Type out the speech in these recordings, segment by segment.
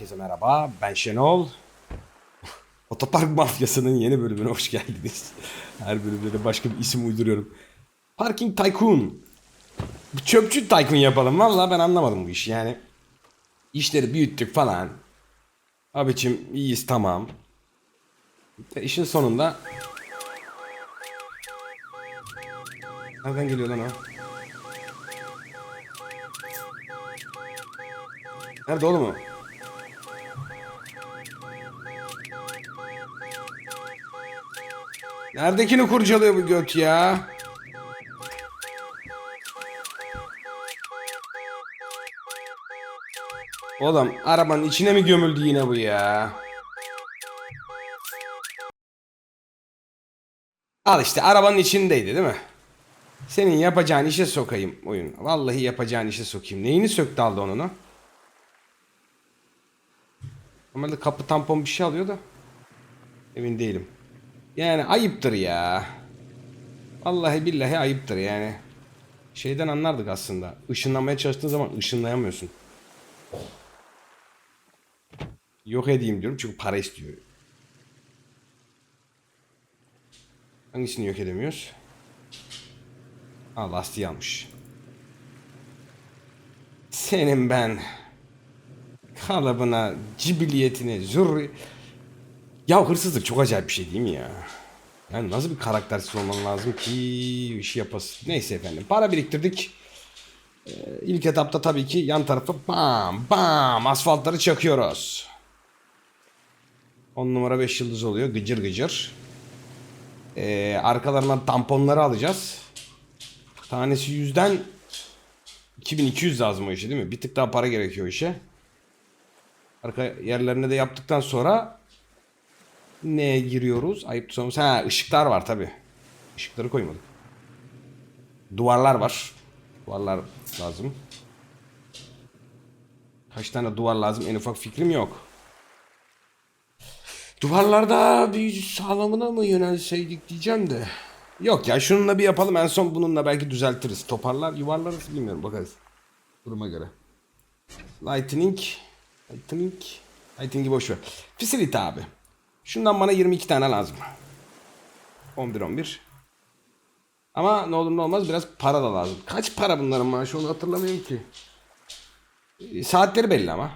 Herkese merhaba, ben Şenol. Otopark Mafyası'nın yeni bölümüne hoş geldiniz. Her bölümde de başka bir isim uyduruyorum. Parking Tycoon. Bir çöpçü Tycoon yapalım. Vallahi ben anlamadım bu işi yani. İşleri büyüttük falan. Abicim iyiyiz tamam. Ve işin sonunda... Nereden geliyor lan o? Nerede oğlum o? Neredekini kurcalıyor bu göt ya? Oğlum arabanın içine mi gömüldü yine bu ya? Al işte arabanın içindeydi değil mi? Senin yapacağın işe sokayım oyun. Vallahi yapacağın işe sokayım. Neyini söktü aldı onu? Normalde kapı tampon bir şey alıyor da. Emin değilim. Yani ayıptır ya. Vallahi billahi ayıptır yani. Şeyden anlardık aslında. Işınlanmaya çalıştığın zaman ışınlayamıyorsun. Yok edeyim diyorum çünkü para istiyor. Hangisini yok edemiyoruz? Ha lastiği almış. Senin ben kalıbına, cibiliyetine, zürri... Ya hırsızlık çok acayip bir şey değil mi ya? Yani nasıl bir karaktersiz olman lazım ki işi yapasın. Neyse efendim para biriktirdik. Ee, ilk etapta tabii ki yan tarafı bam bam asfaltları çakıyoruz. 10 numara 5 yıldız oluyor gıcır gıcır. Ee, arkalarından tamponları alacağız. Tanesi yüzden 2200 lazım o işe değil mi? Bir tık daha para gerekiyor işe. Arka yerlerine de yaptıktan sonra neye giriyoruz? Ayıp sorumuz. Ha ışıklar var tabi. Işıkları koymadık. Duvarlar var. Duvarlar lazım. Kaç tane duvar lazım en ufak fikrim yok. Duvarlarda bir sağlamına mı yönelseydik diyeceğim de. Yok ya şununla bir yapalım en son bununla belki düzeltiriz. Toparlar yuvarlarız bilmiyorum bakarız. Duruma göre. Lightning. Lightning. Lightning'i boş ver. Facility abi. Şundan bana 22 tane lazım. 11 11. Ama ne olur ne olmaz biraz para da lazım. Kaç para bunların maaşı onu hatırlamıyorum ki. E, Saatleri belli ama.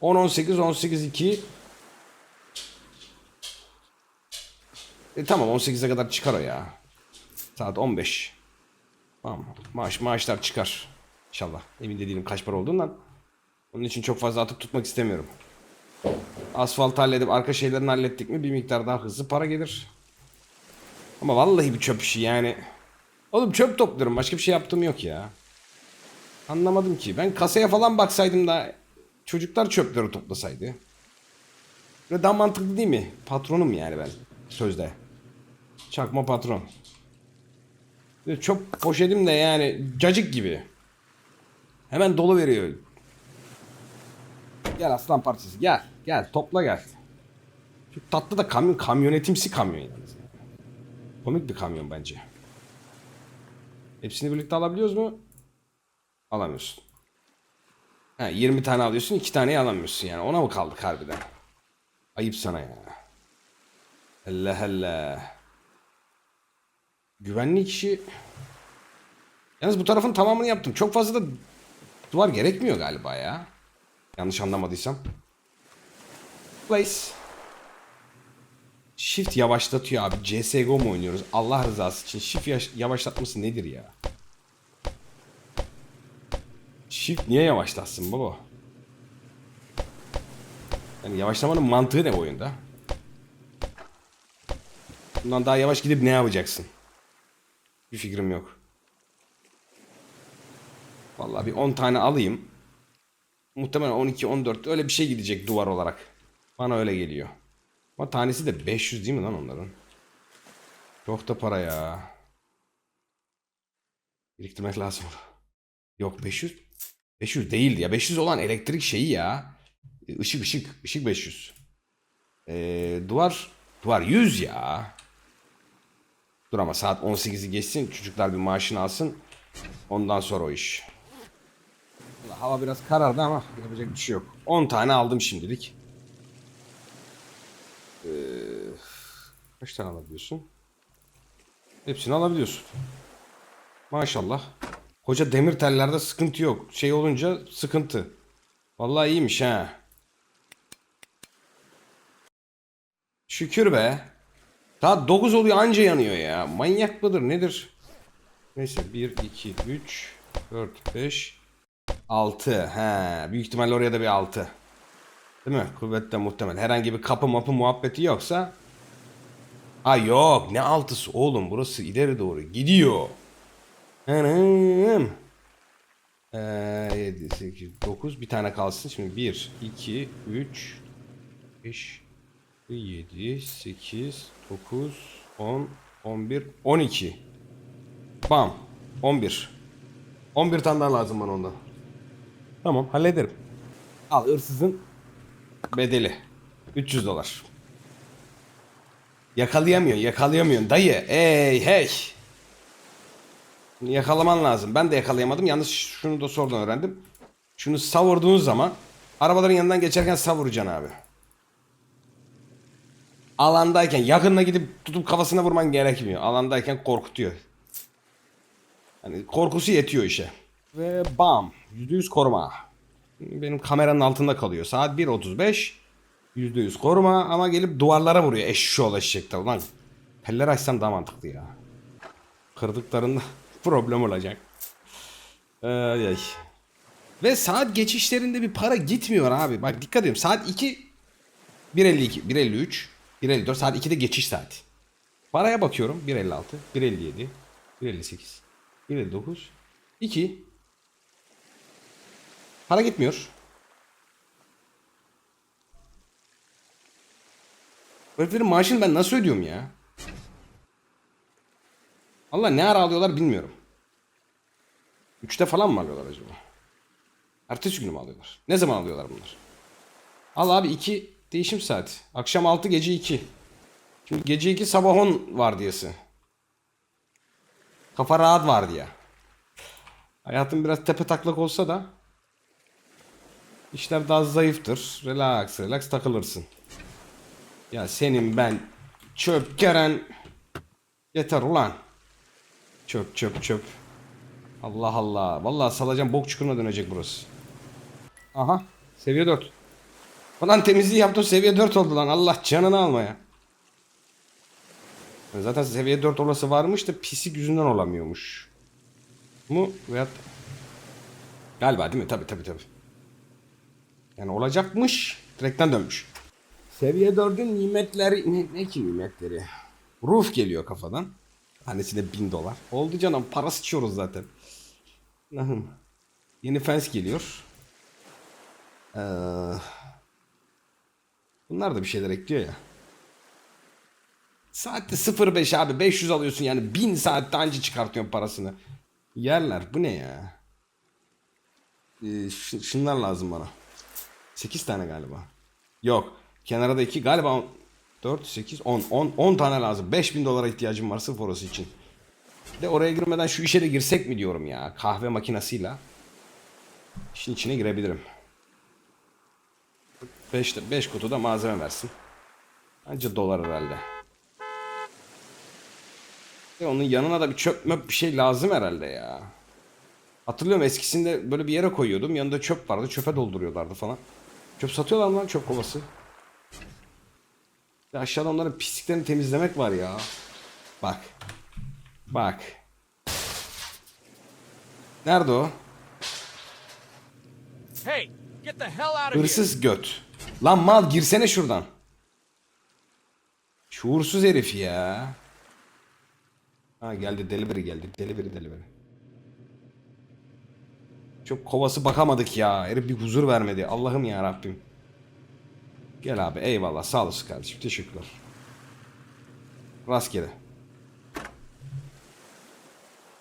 10 18 18 2 E tamam 18'e kadar çıkar o ya. Saat 15. Tamam. Maaş maaşlar çıkar. İnşallah. Emin de değilim kaç para olduğundan. Onun için çok fazla atıp tutmak istemiyorum. Asfalt halledip arka şeylerini hallettik mi bir miktar daha hızlı para gelir. Ama vallahi bir çöp işi yani. Oğlum çöp topluyorum başka bir şey yaptığım yok ya. Anlamadım ki. Ben kasaya falan baksaydım da çocuklar çöpleri toplasaydı. Ve daha mantıklı değil mi? Patronum yani ben sözde. Çakma patron. Çok poşetim de yani cacık gibi. Hemen dolu veriyor. Gel aslan parçası gel. Gel topla gel. Çok tatlı da kamyon kamyonetimsi kamyon yalnız. Komik bir kamyon bence. Hepsini birlikte alabiliyoruz mu? Alamıyorsun. Ha, 20 tane alıyorsun 2 taneyi alamıyorsun yani. Ona mı kaldık harbiden? Ayıp sana ya. Allah Allah. Güvenlik işi... Yalnız bu tarafın tamamını yaptım. Çok fazla da duvar gerekmiyor galiba ya. Yanlış anlamadıysam. Place. Shift yavaşlatıyor abi. CSGO mu oynuyoruz? Allah rızası için shift yavaşlatması nedir ya? Shift niye yavaşlatsın baba? Yani yavaşlamanın mantığı ne bu oyunda? Bundan daha yavaş gidip ne yapacaksın? Bir fikrim yok. Vallahi bir 10 tane alayım. Muhtemelen 12 14 öyle bir şey gidecek duvar olarak. Bana öyle geliyor. Ama tanesi de 500 değil mi lan onların? Çok da para ya. Biriktirmek lazım. Yok 500. 500 değildi ya. 500 olan elektrik şeyi ya. Işık ışık. Işık 500. Ee, duvar. Duvar 100 ya. Dur ama saat 18'i geçsin. Çocuklar bir maaşını alsın. Ondan sonra o iş. Hava biraz karardı ama yapacak bir şey yok. 10 tane aldım şimdilik. Ee, kaç tane alabiliyorsun? Hepsini alabiliyorsun. Maşallah. Koca demir tellerde sıkıntı yok. Şey olunca sıkıntı. Vallahi iyiymiş ha. Şükür be. Daha 9 oluyor anca yanıyor ya. Manyak mıdır nedir? Neyse 1, 2, 3, 4, 5, 6. He, büyük ihtimalle oraya da bir 6. Değil mi? Kuvvetle muhtemel. Herhangi bir kapı mapı muhabbeti yoksa. Ha yok ne altısı oğlum burası ileri doğru gidiyor. Anam. Ee, 7, 8, 9 bir tane kalsın. Şimdi 1, 2, 3, 5, 7, 8, 9, 10, 11, 12. Bam. 11. 11 tane daha lazım bana ondan. Tamam hallederim. Al hırsızın bedeli. 300 dolar. Yakalayamıyorsun yakalayamıyorsun dayı. Ey hey. Yakalaman lazım. Ben de yakalayamadım. Yalnız şunu da sonradan öğrendim. Şunu savurduğun zaman arabaların yanından geçerken savuracaksın abi. Alandayken yakınına gidip tutup kafasına vurman gerekmiyor. Alandayken korkutuyor. Hani korkusu yetiyor işe. Ve bam. %100 koruma. Benim kameranın altında kalıyor. Saat 1.35. %100 koruma ama gelip duvarlara vuruyor. Eşşoğlu eşekte. Ulan peller açsam daha mantıklı ya. Kırdıklarında problem olacak. Ay ay. Ve saat geçişlerinde bir para gitmiyor abi. Bak dikkat edin. Saat 2 1.52, 1.53, 1.54 saat 2'de geçiş saati. Paraya bakıyorum. 1.56, 1.57, 1.58, 1.59, 2. Para gitmiyor. Bu maaşını ben nasıl ödüyorum ya? Allah ne ara alıyorlar bilmiyorum. Üçte falan mı alıyorlar acaba? Ertesi günü mü alıyorlar? Ne zaman alıyorlar bunlar? Al abi 2 değişim saati. Akşam 6 gece 2. Şimdi gece 2 sabah 10 vardiyası. Kafa rahat var diye. Hayatım biraz tepe taklak olsa da işler daha zayıftır. Relax relax takılırsın. Ya senin ben çöp geren yeter ulan. Çöp çöp çöp. Allah Allah. Vallahi salacağım bok çukuruna dönecek burası. Aha. Seviye 4. Ulan temizliği yaptım seviye 4 oldu lan. Allah canını almaya. Zaten seviye 4 olası varmış da pislik yüzünden olamıyormuş. Mu veyahut Galiba değil mi? Tabi tabi tabi. Yani olacakmış. Direkten dönmüş. Seviye 4'ün nimetleri ne, ne ki nimetleri? Roof geliyor kafadan. Tanesine 1000 dolar. Oldu canım para sıçıyoruz zaten. Nahım. Yeni fence geliyor. Ee, bunlar da bir şeyler ekliyor ya. Saatte 0.5 abi 500 alıyorsun yani 1000 saatte anca çıkartıyorsun parasını. Yerler bu ne ya? Ee, şunlar lazım bana. 8 tane galiba. Yok. Kenara da 2 galiba on- 4, 8, 10, 10, 10 tane lazım. 5000 dolara ihtiyacım var sırf orası için. De oraya girmeden şu işe de girsek mi diyorum ya. Kahve makinasıyla. İşin içine girebilirim. 5 5 kutuda malzeme versin. Anca dolar herhalde. Ve onun yanına da bir çöp möp bir şey lazım herhalde ya. Hatırlıyorum eskisinde böyle bir yere koyuyordum. Yanında çöp vardı. Çöpe dolduruyorlardı falan. Çöp satıyorlar mı lan çöp kovası. Ya aşağıda onların pisliklerini temizlemek var ya. Bak. Bak. Nerede o? Hey, get the hell out of here! Hırsız göt. Lan mal girsene şuradan. Şuursuz herif ya. Ha geldi delivery geldi. Delivery delivery. Çok kovası bakamadık ya. Herif bir huzur vermedi. Allah'ım ya Rabbim. Gel abi eyvallah sağ olasın kardeşim. Teşekkürler. Rastgele.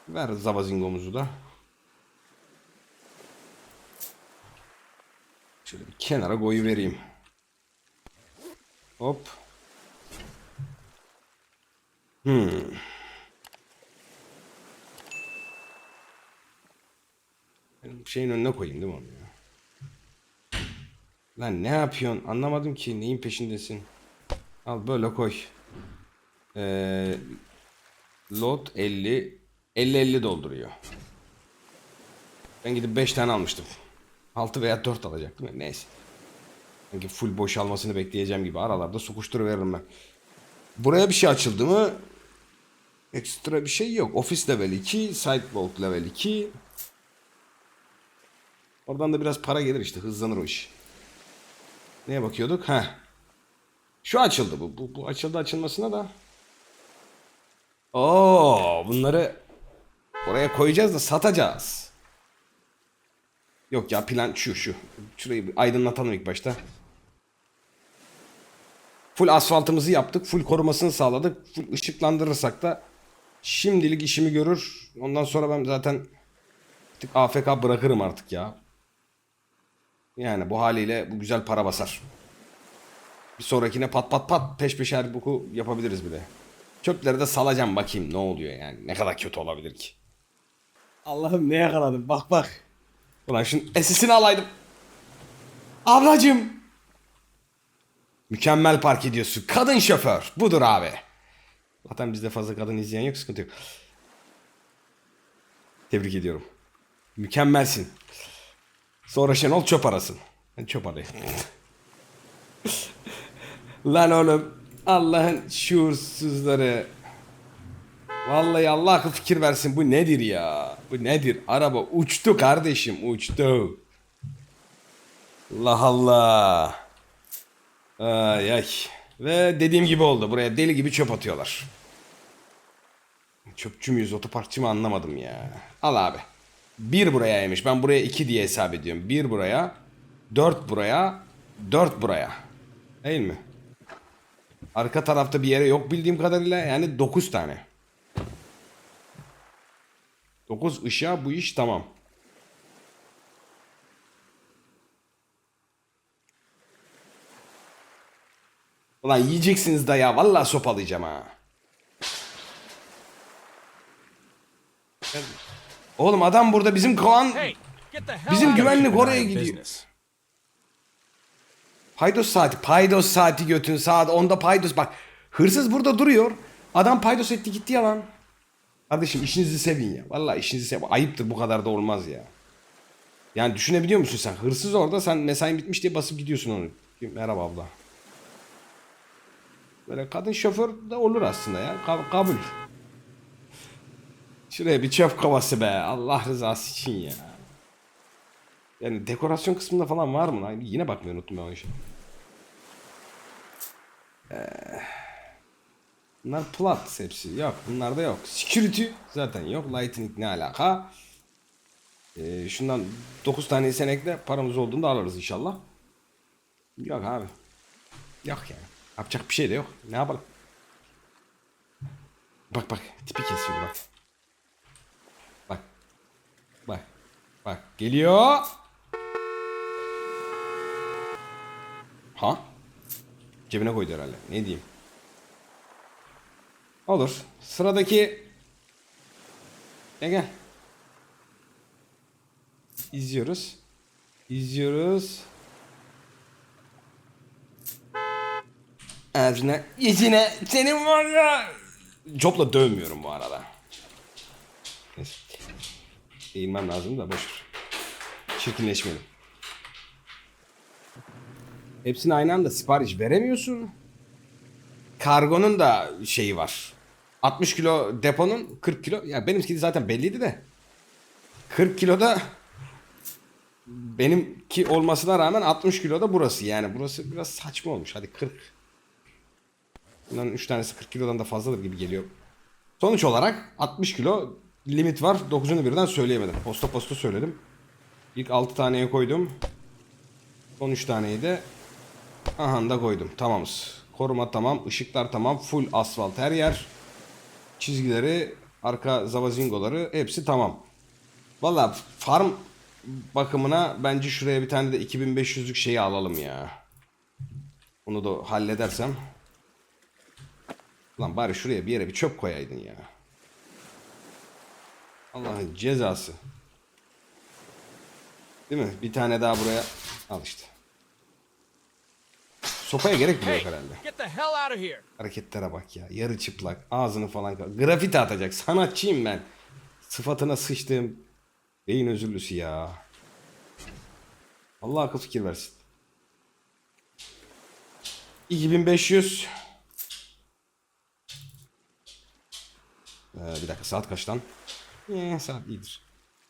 Ver zavazingomuzu da. Şöyle bir kenara koyu vereyim. Hop. Hmm. Şeyin önüne koyayım değil mi onu ya? Lan ne yapıyorsun? Anlamadım ki neyin peşindesin. Al böyle koy. Ee, load 50 50 50 dolduruyor. Ben gidip 5 tane almıştım. 6 veya 4 alacaktım. Neyse. Sanki full boşalmasını bekleyeceğim gibi aralarda sokuşturuveririm ben. Buraya bir şey açıldı mı? Ekstra bir şey yok. Office level 2, Sidebolt level 2. Oradan da biraz para gelir işte. Hızlanır o iş. Neye bakıyorduk? Ha. Şu açıldı bu. Bu, bu açıldı açılmasına da. Oo, bunları oraya koyacağız da satacağız. Yok ya plan şu şu. Şurayı aydınlatalım ilk başta. Full asfaltımızı yaptık. Full korumasını sağladık. Full ışıklandırırsak da şimdilik işimi görür. Ondan sonra ben zaten bir tık AFK bırakırım artık ya. Yani bu haliyle bu güzel para basar. Bir sonrakine pat pat pat peş peşe her boku yapabiliriz bile. Çöpleri de salacağım bakayım ne oluyor yani. Ne kadar kötü olabilir ki. Allah'ım ne yakaladım bak bak. Ulan şunun esisini alaydım. Ablacım. Mükemmel park ediyorsun. Kadın şoför. Budur abi. Zaten bizde fazla kadın izleyen yok sıkıntı yok. Tebrik ediyorum. Mükemmelsin. Sonra Şenol çöp arasın. Ben çöp arayayım. Lan oğlum Allah'ın şuursuzları. Vallahi Allah akıl fikir versin. Bu nedir ya? Bu nedir? Araba uçtu kardeşim uçtu. Allah Allah. Ay ay. Ve dediğim gibi oldu. Buraya deli gibi çöp atıyorlar. Çöpçü müyüz, otoparkçı mı anlamadım ya. Al abi. Bir burayaymış. Ben buraya iki diye hesap ediyorum. Bir buraya, dört buraya, dört buraya. Değil mi? Arka tarafta bir yere yok bildiğim kadarıyla yani dokuz tane. Dokuz ışığa bu iş tamam. Ulan yiyeceksiniz da ya. Vallahi sopalayacağım ha. Oğlum adam burada bizim hell Bizim güvenlik oraya gidiyor. Paydos saati. Paydos saati götün saat 10'da paydos. Bak hırsız burada duruyor. Adam paydos etti gitti ya lan. Kardeşim işinizi sevin ya. Vallahi işinizi sevin. Ayıptır bu kadar da olmaz ya. Yani düşünebiliyor musun sen? Hırsız orada sen mesain bitmiş diye basıp gidiyorsun onu. Merhaba abla. Böyle kadın şoför de olur aslında ya. Ka- kabul. Şuraya bir çöp kovası be. Allah rızası için ya. Yani dekorasyon kısmında falan var mı lan? Yine bakmayı unuttum ben o işe. Ee, bunlar plat hepsi. Yok bunlarda yok. Security zaten yok. Lightning ne alaka? Ee, şundan 9 tane senekle paramız olduğunda alırız inşallah. Yok abi. Yok yani. Yapacak bir şey de yok. Ne yapalım? Bak bak. Tipi kesiyor. Bak. Bak. Bak. Geliyor. Ha? Cebine koydu herhalde. Ne diyeyim? Olur. Sıradaki... Gel gel. İzliyoruz. İzliyoruz. Ağzına, yüzüne, senin var ya. Copla dövmüyorum bu arada. Eğilmem lazım da boşver. Çirkinleşmeyelim. Hepsini aynı anda sipariş veremiyorsun. Kargonun da şeyi var. 60 kilo deponun 40 kilo. Ya benimki zaten belliydi de. 40 kiloda benimki olmasına rağmen 60 kiloda burası. Yani burası biraz saçma olmuş. Hadi 40. Bunların 3 tanesi 40 kilodan da fazladır gibi geliyor. Sonuç olarak 60 kilo limit var. 9'unu birden söyleyemedim. Posta posta söyledim. İlk 6 taneye koydum. Son 3 taneyi de aha da koydum. Tamamız. Koruma tamam. ışıklar tamam. Full asfalt her yer. Çizgileri, arka zavazingoları hepsi tamam. Valla farm bakımına bence şuraya bir tane de 2500'lük şeyi alalım ya. Onu da halledersem. Lan bari şuraya bir yere bir çöp koyaydın ya. Allah'ın cezası. Değil mi? Bir tane daha buraya. Al işte. Sopaya gerek bile yok herhalde. Hareketlere bak ya. Yarı çıplak. Ağzını falan. Grafiti atacak. Sanatçıyım ben. Sıfatına sıçtığım beyin özürlüsü ya. Allah akıl fikir versin. 2500. Ee, bir dakika saat kaçtan? Ee, saat iyidir.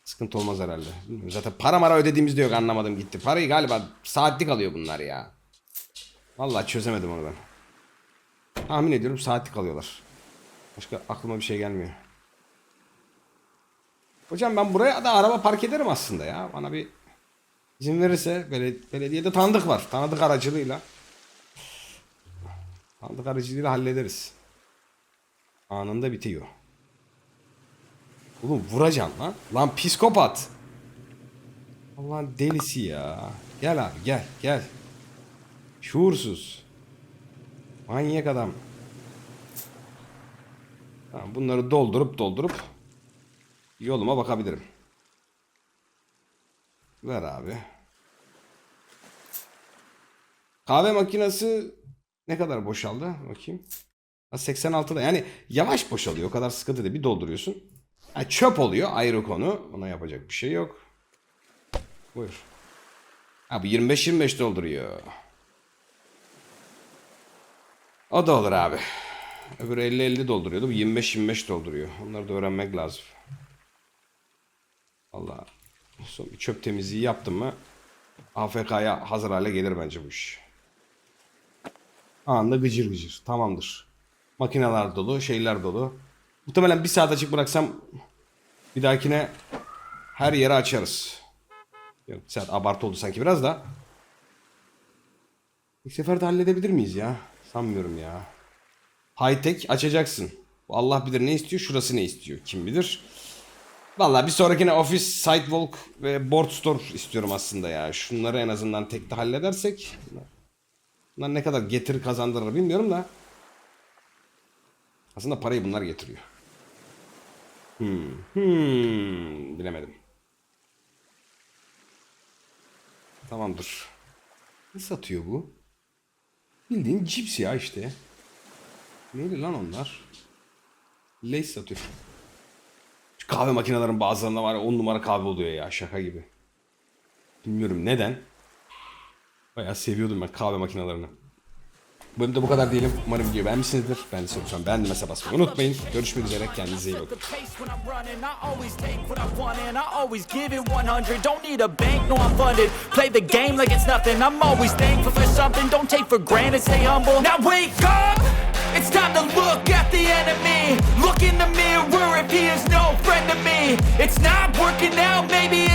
Sıkıntı olmaz herhalde. Bilmiyorum. Zaten para mara ödediğimiz de yok anlamadım gitti. Parayı galiba saatlik alıyor bunlar ya. Vallahi çözemedim onu ben. Tahmin ediyorum saatlik alıyorlar. Başka aklıma bir şey gelmiyor. Hocam ben buraya da araba park ederim aslında ya. Bana bir izin verirse beled- belediyede tanıdık var. Tanıdık aracılığıyla. Tanıdık aracılığıyla hallederiz. Anında bitiyor. Oğlum vuracaksın lan. Lan psikopat. Allah'ın delisi ya. Gel abi gel gel. Şuursuz. Manyak adam. Tamam, bunları doldurup doldurup yoluma bakabilirim. Ver abi. Kahve makinesi ne kadar boşaldı? Bakayım. Ha, 86'da yani yavaş boşalıyor. O kadar sıkıntı değil. Bir dolduruyorsun. Ha, çöp oluyor ayrı konu. Ona yapacak bir şey yok. Buyur. Ha bu 25-25 dolduruyor. O da olur abi. Öbürü 50-50 dolduruyordu. Bu 25-25 dolduruyor. Onları da öğrenmek lazım. Allah. Son bir çöp temizliği yaptım mı AFK'ya hazır hale gelir bence bu iş. Anında gıcır gıcır. Tamamdır. Makineler dolu, şeyler dolu. Muhtemelen bir saat açık bıraksam bir dahakine her yeri açarız. Yok, bir saat abartı oldu sanki biraz da. İlk seferde halledebilir miyiz ya? Sanmıyorum ya. High tech açacaksın. Allah bilir ne istiyor, şurası ne istiyor. Kim bilir. Vallahi bir sonrakine office, sidewalk ve board store istiyorum aslında ya. Şunları en azından tekte halledersek. Bunlar ne kadar getir kazandırır bilmiyorum da. Aslında parayı bunlar getiriyor. Hmm. Hmm. Bilemedim. Tamamdır. Ne satıyor bu? Bildiğin cips ya işte. Neydi lan onlar? Lace satıyor. Şu kahve makinelerin bazılarında var ya 10 numara kahve oluyor ya şaka gibi. Bilmiyorum neden. Bayağı seviyordum ben kahve makinelerini. Bölümde bu kadar diyelim. Umarım videoyu beğenmişsinizdir. Ben de soruyorum. Beğendiğime basmayı unutmayın. Görüşmek üzere. Kendinize iyi bakın. the pace when I'm running. I always take what I want and I always give it 100. Don't need a bank, no I'm funded. Play the game like it's! It's time to look at the enemy. Look in the mirror if he is no friend to me. It's not working out, maybe